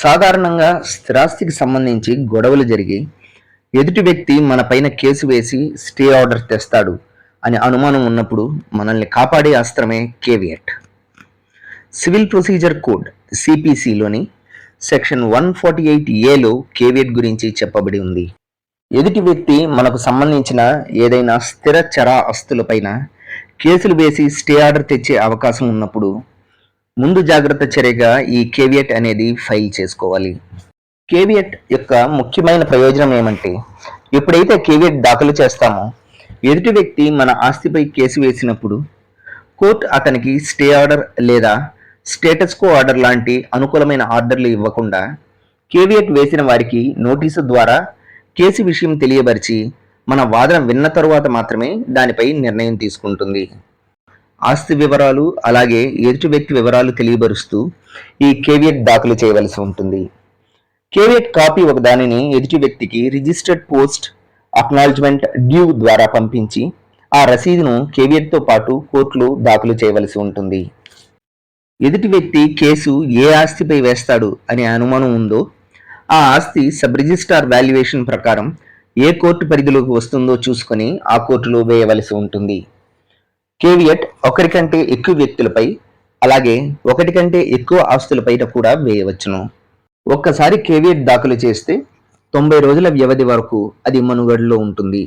సాధారణంగా స్థిరాస్తికి సంబంధించి గొడవలు జరిగి ఎదుటి వ్యక్తి మన పైన కేసు వేసి స్టే ఆర్డర్ తెస్తాడు అని అనుమానం ఉన్నప్పుడు మనల్ని కాపాడే అస్త్రమే కేవియట్. సివిల్ ప్రొసీజర్ కోడ్ సిపిసిలోని సెక్షన్ వన్ ఫార్టీ ఎయిట్ ఏలో కేవియట్ గురించి చెప్పబడి ఉంది. ఎదుటి వ్యక్తి మనకు సంబంధించిన ఏదైనా స్థిర చర ఆస్తులపైన కేసులు వేసి స్టే ఆర్డర్ తెచ్చే అవకాశం ఉన్నప్పుడు ముందు జాగ్రత్త చర్యగా ఈ కేవియట్ అనేది ఫైల్ చేసుకోవాలి. కేవియట్ యొక్క ముఖ్యమైన ప్రయోజనం ఏమంటే ఎప్పుడైతే కేవియట్ దాఖలు చేస్తామో ఎదుటి వ్యక్తి మన ఆస్తిపై కేసు వేసినప్పుడు కోర్టు అతనికి స్టే ఆర్డర్ లేదా స్టేటస్ కో ఆర్డర్ లాంటి అనుకూలమైన ఆర్డర్లు ఇవ్వకుండా కేవియట్ వేసిన వారికి నోటీసు ద్వారా కేసు విషయం తెలియబరిచి మన వాదన విన్న తరువాత మాత్రమే దానిపై నిర్ణయం తీసుకుంటుంది. ఆస్తి వివరాలు అలాగే ఎదుటి వ్యక్తి వివరాలు తెలియబరుస్తూ ఈ కేవియట్ దాఖలు చేయవలసి ఉంటుంది. కేవియట్ కాపీ ఒక దానిని ఎదుటి వ్యక్తికి రిజిస్టర్డ్ పోస్ట్ అక్నాలజ్మెంట్ డ్యూ ద్వారా పంపించి ఆ రసీదును కేవియట్తో పాటు కోర్టులో దాఖలు చేయవలసి ఉంటుంది. ఎదుటి వ్యక్తి కేసు ఏ ఆస్తిపై వేస్తాడు అనే అనుమానం ఉందో ఆ ఆస్తి సబ్ రిజిస్ట్రార్ వాల్యుయేషన్ ప్రకారం ఏ కోర్టు పరిధిలోకి వస్తుందో చూసుకొని ఆ కోర్టులో వేయవలసి ఉంటుంది. కేవియట్ ఒకరికంటే ఎక్కువ వ్యక్తులపై అలాగే ఒకటి కంటే ఎక్కువ ఆస్తులపైన కూడా వేయవచ్చును. ఒక్కసారి కేవియట్ దాఖలు చేస్తే తొంభై రోజుల వ్యవధి వరకు అది మనుగడలో ఉంటుంది.